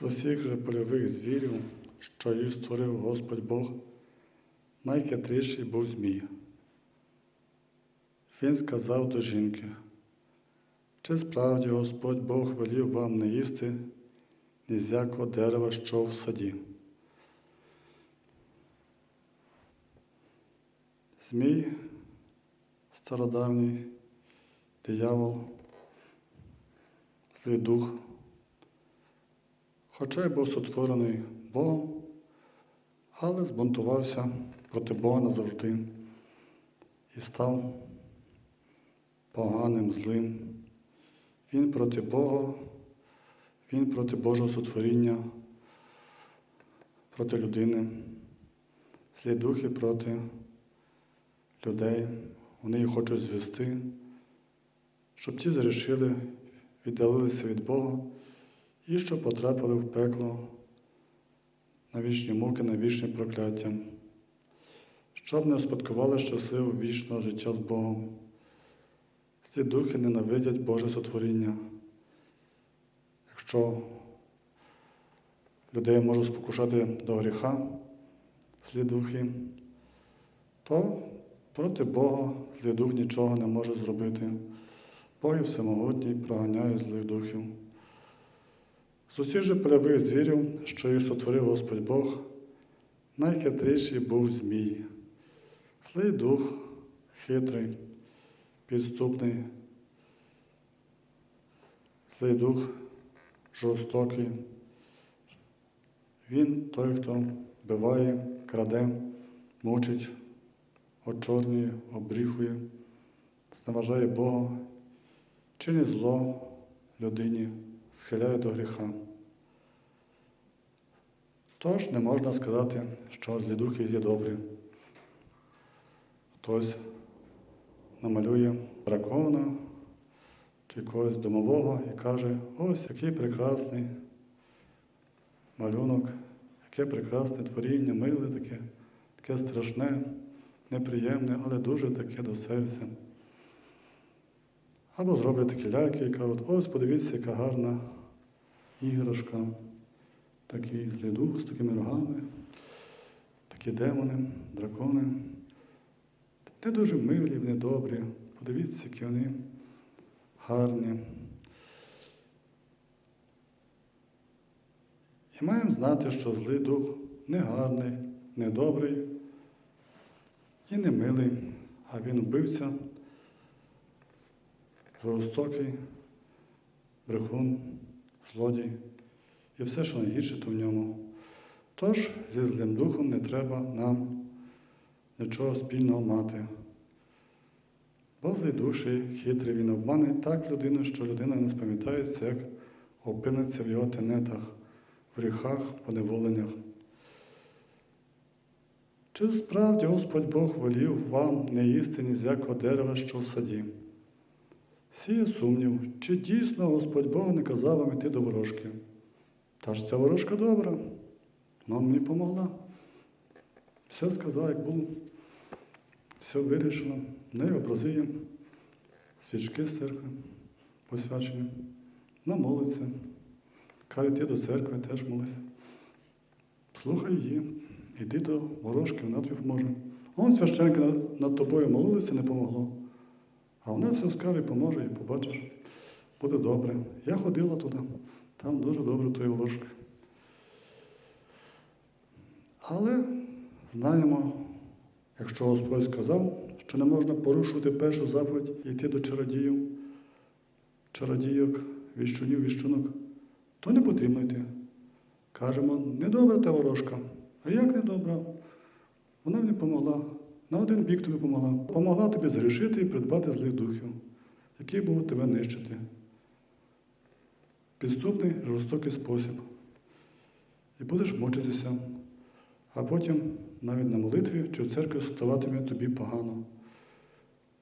З усіх же польових звірів, що їх створив Господь Бог, найхитріший був Змій. Він сказав до жінки, чи справді Господь Бог велів вам не їсти ні з якого дерева, що в саді. Змій, стародавній диявол, злий дух, хоча й був сотворений Богом, але збунтувався проти Бога назавжди і став поганим, злим. Він проти Бога, він проти Божого сотворіння, проти людини, злі духи проти людей. Вони їх хочуть звести, щоб ті зрішили, віддалилися від Бога і щоб потрапили в пекло на вічні муки, на вічне прокляття, щоб не успадкували щасливо вічного життя з Богом. Ці духи ненавидять Боже сотворіння. Якщо людей можуть спокушати до гріха, злі духи, то проти Бога злий дух нічого не може зробити. Бог і всемогутній проганяє злих духів. З же полевих звірів, що їх сотворив Господь Бог, найхитріший був Змій. Злий дух, хитрий, підступний, злий дух жорстокий. Він той, хто вбиває, краде, мучить, очорнює, обріхує, зневажає Бога, чинить зло людині, схиляє до гріха. Тож не можна сказати, що злі духи є добрі. Хтось намалює дракона чи якогось домового і каже, ось який прекрасний малюнок, яке прекрасне творіння, миле таке, таке страшне, неприємне, але дуже таке до серця. Або зроблять такі ляльки і кажуть, ось подивіться, яка гарна іграшка, такий злий дух з такими рогами, такі демони, дракони. Не дуже милі, вони добрі. Подивіться, які вони гарні. І маємо знати, що злий дух не гарний, не добрий і не милий, а він вбивця, жорстокий, брехун, злодій і все, що найгірше, то в ньому. Тож зі злим духом не треба нам нічого спільного мати. Бо злий душі хитрий він обмане так людину, що людина не спам'ятається, як опиниться в його тенетах, в гріхах, поневоленнях. Чи справді Господь Бог волів вам не їсти ні з якого дерева, що в саді? Сіє сумнів, чи дійсно Господь Бог не казав вам іти до ворожки? Та ж ця ворожка добра, вона мені помогла. Все сказав, як було. Все вирішено. В образує свічки з церкви, посвячені. Вона молиться. Каже, ти до церкви теж молись. Слухай її, іди до ворожки, вона тобі поможе. Он священки над тобою молилися, не помогло. А вона все скаже поможе, і побачиш, буде добре. Я ходила туди, там дуже добре тої ворожки. Але знаємо, якщо Господь сказав, що не можна порушувати першу заповідь йти до чародіїв, чародійок, віщунів, віщунок, то не потрібно йти. Кажемо, недобра та ворожка. А як недобра? Вона мені помогла. На один бік тобі помогла. Помогла тобі зрішити і придбати злих духів, які будуть тебе нищити. Підступний, жорстокий спосіб. І будеш мучитися, а потім навіть на молитві чи в церкві ставатиме тобі погано.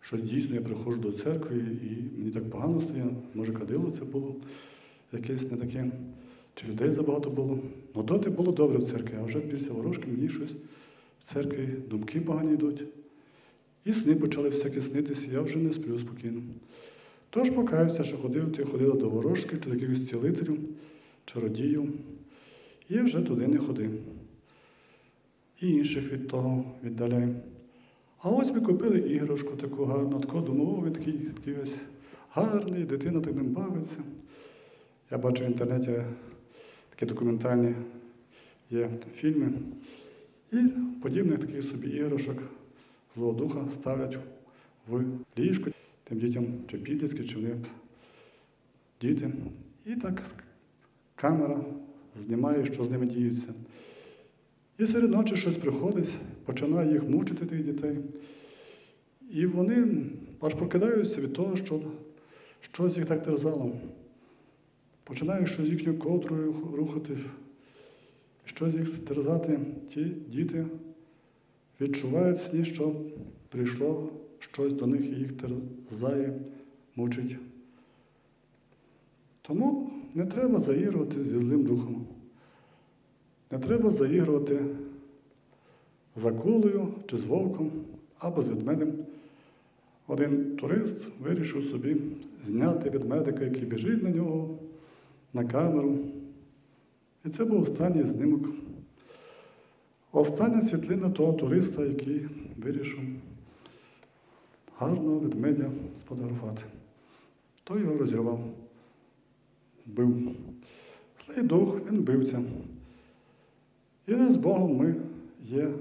Що дійсно я приходжу до церкви і мені так погано стає, може кадило це було якесь не таке, чи людей забагато було. Ну доти було добре в церкві, а вже після ворожки мені щось в церкві думки погані йдуть. І сни почали всякі снитися, я вже не сплю спокійно. Тож покаюся, що ходив, ти ходила до ворожки чи до якихось цілителів, чародіїв, І вже туди не ходи. І інших від того віддаляй. А ось ми купили іграшку таку гарну, таку думав, він такий, такий ось гарний, дитина так ним бавиться. Я бачу в інтернеті такі документальні є фільми. І подібних таких собі іграшок злого духа ставлять в ліжко тим дітям, чи підлітки, чи вони діти. І так камера знімає, що з ними діється. І серед ночі щось приходить, починає їх мучити тих дітей. І вони аж прокидаються від того, що щось їх так терзало. Починає щось їхньою кодрою рухати, щось їх терзати. Ті діти відчувають сні, що прийшло щось до них і їх терзає, мучить. Тому не треба заігрувати зі злим духом. Не треба заігрувати з акулою чи з вовком або з ведмедем. Один турист вирішив собі зняти ведмедика, який біжить на нього, на камеру. І це був останній знімок. Остання світлина того туриста, який вирішив гарного ведмедя сфотографувати. Той його розірвав, бив. Злий дух, він бивця. І з Богом ми є в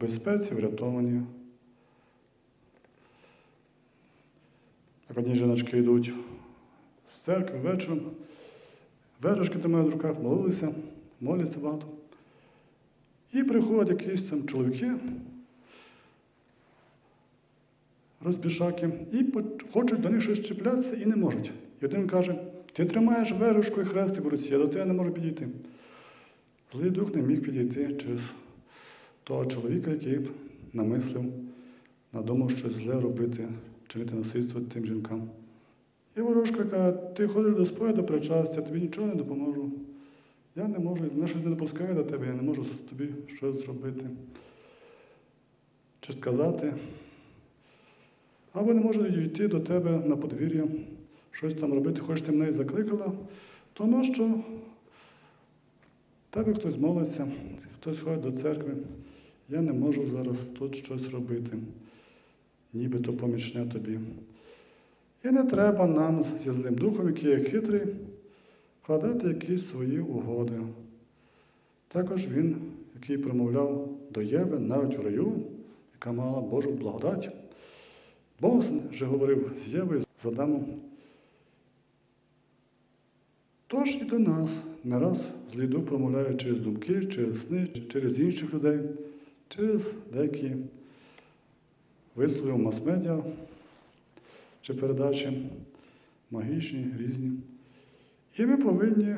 безпеці, врятовані. Так одні жіночки йдуть з церкви вечором, верешки тримають в руках, молилися, моляться багато. І приходять якісь там чоловіки, розбішаки, і хочуть до них щось чіплятися і не можуть. І один каже, ти тримаєш верушку і хрестик в руці, я до тебе не можу підійти. Злий дух не міг підійти через того чоловіка, який намислив, надумав щось зле робити, чинити насильство тим жінкам. І ворожка каже, ти ходиш до сповіду причастя, тобі нічого не допоможу. Я не можу, мене щось не допускає до тебе, я не можу тобі щось зробити. Чи сказати. Або не можу йти до тебе на подвір'я, щось там робити, хоч ти мене і закликала, тому що тебе хтось молиться, хтось ходить до церкви. Я не можу зараз тут щось робити, нібито помічне тобі. І не треба нам зі злим духом, який є хитрий, вкладати якісь свої угоди. Також він, який промовляв до Єви навіть в раю, яка мала Божу благодать. Бог вже говорив з Євою, з Адамом. Тож і до нас не раз злий дух промовляє через думки, через сни, через інших людей, через деякі вислови мас-медіа чи передачі магічні, різні. І ми повинні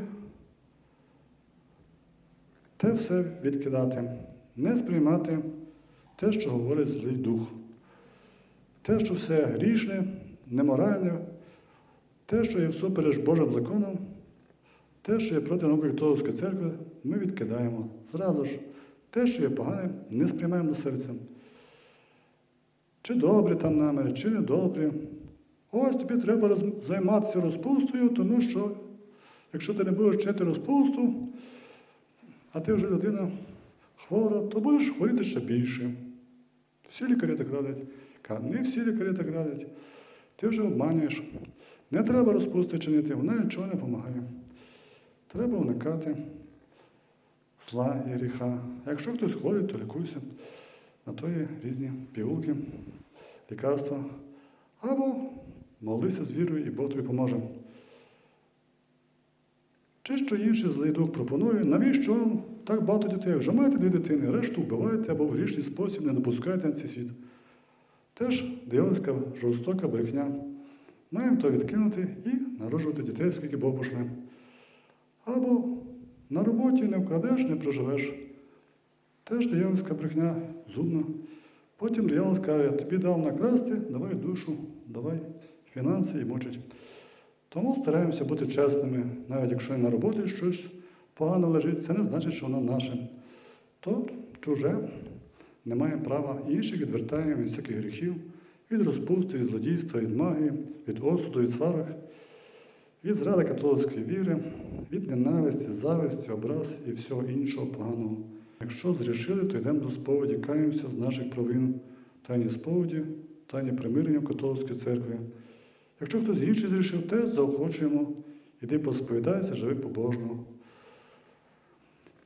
те все відкидати, не сприймати те, що говорить злий дух. Те, що все грішне, неморальне, те, що є всупереч Божим законом, те, що є проти науки католицької церкви, ми відкидаємо. Зразу ж, те, що є погане, не сприймаємо до серця. Чи добрі там наміри, чи недобрі. Ось тобі треба займатися розпустою, тому що якщо ти не будеш вчити розпусту, а ти вже людина хвора, то будеш хворіти ще більше. Всі лікарі так радять. Не всі лікарі так радять. Ти вже обманюєш. Не треба розпусти чинити, вона нічого не допомагає. Треба уникати зла і гріха. Якщо хтось хворий, то лікуйся. На то є різні пігулки, лікарства. Або молися з вірою, і Бог тобі поможе. Чи що інший злий дух пропонує, навіщо так багато дітей? Вже маєте дві дитини, решту вбиваєте або в грішний спосіб не допускаєте на цей світ. Теж диявольська жорстока брехня. Маємо то відкинути і народжувати дітей, скільки Бог пошле. Або на роботі не вкладеш, не проживеш. Теж диявольська брехня зубна. Потім диявол скаже, тобі дав накрасти, давай душу, давай фінанси і мучить. Тому стараємося бути чесними, навіть якщо на роботі щось погано лежить, це не значить, що воно наше. То чуже не маємо права інших відвертаємо від всяких гріхів, від розпусти, від злодійства, від магії, від осуду, від сварок, від зради католицької віри, від ненависті, зависті, образ і всього іншого поганого. Якщо зрішили, то йдемо до сповіді, каємося з наших провин, тайні сповіді, тайні примирення в католицькій церкві. Якщо хтось інший зрішив, теж заохочуємо, іди посповідайся, живи побожно.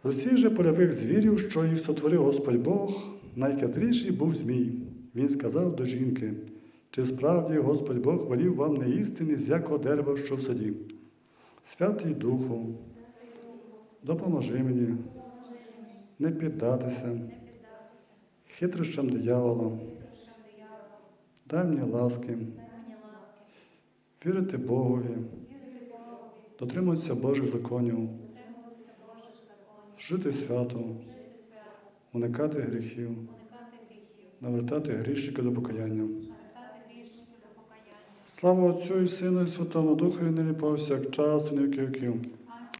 З усіх же польових звірів, що їх сотворив Господь Бог, найхитріший був Змій. Він сказав до жінки, чи справді Господь Бог волів вам не їсти ні з якого дерева, що в саді. Святий Духу, допоможи мені не піддатися хитрощам диявола, дай мені ласки, вірити Богові, дотримуватися Божих законів, жити свято, уникати гріхів, навертати грішника до покаяння. Слава Отцю і Сину і Святому Духу, і нині повсякчас, і на віки віків.